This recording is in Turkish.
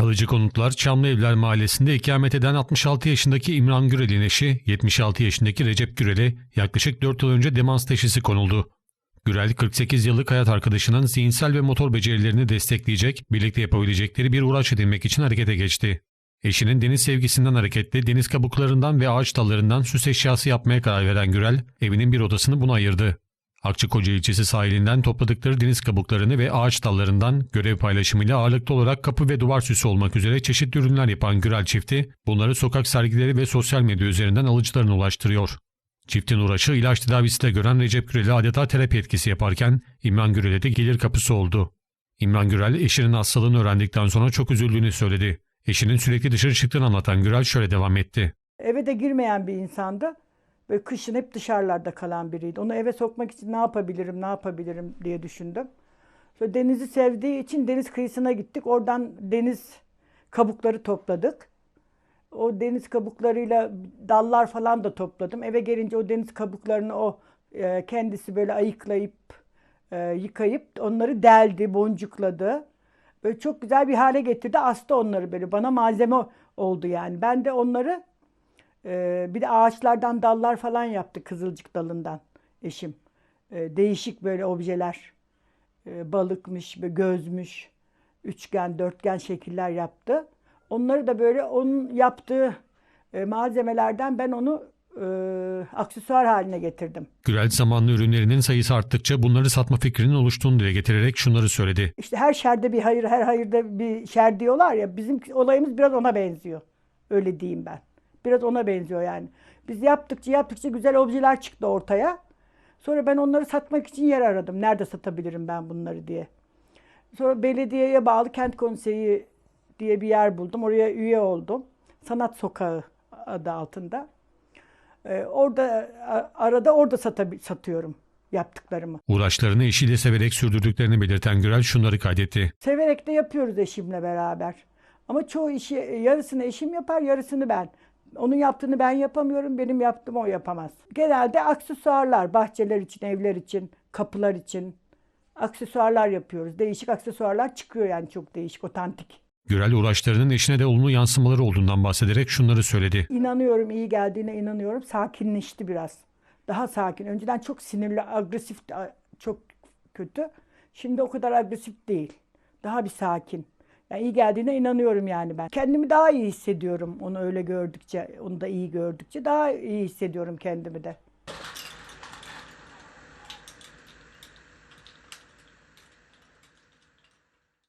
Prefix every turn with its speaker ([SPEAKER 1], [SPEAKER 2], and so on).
[SPEAKER 1] Kalıcı konutlar Çamlı Evler Mahallesi'nde ikamet eden 66 yaşındaki İmran Gürel'in eşi 76 yaşındaki Recep Gürel'e yaklaşık 4 yıl önce demans teşhisi konuldu. Gürel 48 yıllık hayat arkadaşının zihinsel ve motor becerilerini destekleyecek, birlikte yapabilecekleri bir uğraş edinmek için harekete geçti. Eşinin deniz sevgisinden hareketle deniz kabuklarından ve ağaç dallarından süs eşyası yapmaya karar veren Gürel, evinin bir odasını buna ayırdı. Akçakoca ilçesi sahilinden topladıkları deniz kabuklarını ve ağaç dallarından görev paylaşımıyla ağırlıklı olarak kapı ve duvar süsü olmak üzere çeşitli ürünler yapan Gürel çifti, bunları sokak sergileri ve sosyal medya üzerinden alıcılarına ulaştırıyor. Çiftin uğraşı ilaç tedavisi de gören Recep Gürel'e adeta terapi etkisi yaparken İmran Gürel'e de gelir kapısı oldu. İmran Gürel eşinin hastalığını öğrendikten sonra çok üzüldüğünü söyledi. Eşinin sürekli dışarı çıktığını anlatan Gürel şöyle devam etti.
[SPEAKER 2] Eve de girmeyen bir insandı. Ve kışın hep dışarılarda kalan biriydi. Onu eve sokmak için ne yapabilirim, ne yapabilirim diye düşündüm. Sonra denizi sevdiği için deniz kıyısına gittik. Oradan deniz kabukları topladık. O deniz kabuklarıyla dallar falan da topladım. Eve gelince o deniz kabuklarını o e, kendisi böyle ayıklayıp e, yıkayıp onları deldi, boncukladı. Böyle çok güzel bir hale getirdi. Astı onları böyle. Bana malzeme oldu yani. Ben de onları ee, bir de ağaçlardan dallar falan yaptı kızılcık dalından eşim. Ee, değişik böyle objeler. Ee, balıkmış, gözmüş, üçgen, dörtgen şekiller yaptı. Onları da böyle onun yaptığı e, malzemelerden ben onu e, aksesuar haline getirdim.
[SPEAKER 1] Gürel zamanlı ürünlerinin sayısı arttıkça bunları satma fikrinin oluştuğunu dile getirerek şunları söyledi.
[SPEAKER 2] İşte her şerde bir hayır, her hayırda bir şer diyorlar ya. Bizim olayımız biraz ona benziyor. Öyle diyeyim ben. Biraz ona benziyor yani. Biz yaptıkça yaptıkça güzel objeler çıktı ortaya. Sonra ben onları satmak için yer aradım. Nerede satabilirim ben bunları diye. Sonra belediyeye bağlı kent konseyi diye bir yer buldum. Oraya üye oldum. Sanat Sokağı adı altında. Ee, orada arada orada satabi- satıyorum yaptıklarımı.
[SPEAKER 1] Uğraşlarını eşiyle severek sürdürdüklerini belirten Gürel şunları kaydetti.
[SPEAKER 2] Severek de yapıyoruz eşimle beraber. Ama çoğu işi yarısını eşim yapar, yarısını ben. Onun yaptığını ben yapamıyorum, benim yaptığımı o yapamaz. Genelde aksesuarlar, bahçeler için, evler için, kapılar için aksesuarlar yapıyoruz. Değişik aksesuarlar çıkıyor yani çok değişik, otantik.
[SPEAKER 1] Gürel uğraşlarının eşine de olumlu yansımaları olduğundan bahsederek şunları söyledi.
[SPEAKER 2] İnanıyorum, iyi geldiğine inanıyorum. Sakinleşti biraz. Daha sakin. Önceden çok sinirli, agresif, çok kötü. Şimdi o kadar agresif değil. Daha bir sakin. Yani iyi geldiğine inanıyorum yani ben. Kendimi daha iyi hissediyorum onu öyle gördükçe, onu da iyi gördükçe daha iyi hissediyorum kendimi de.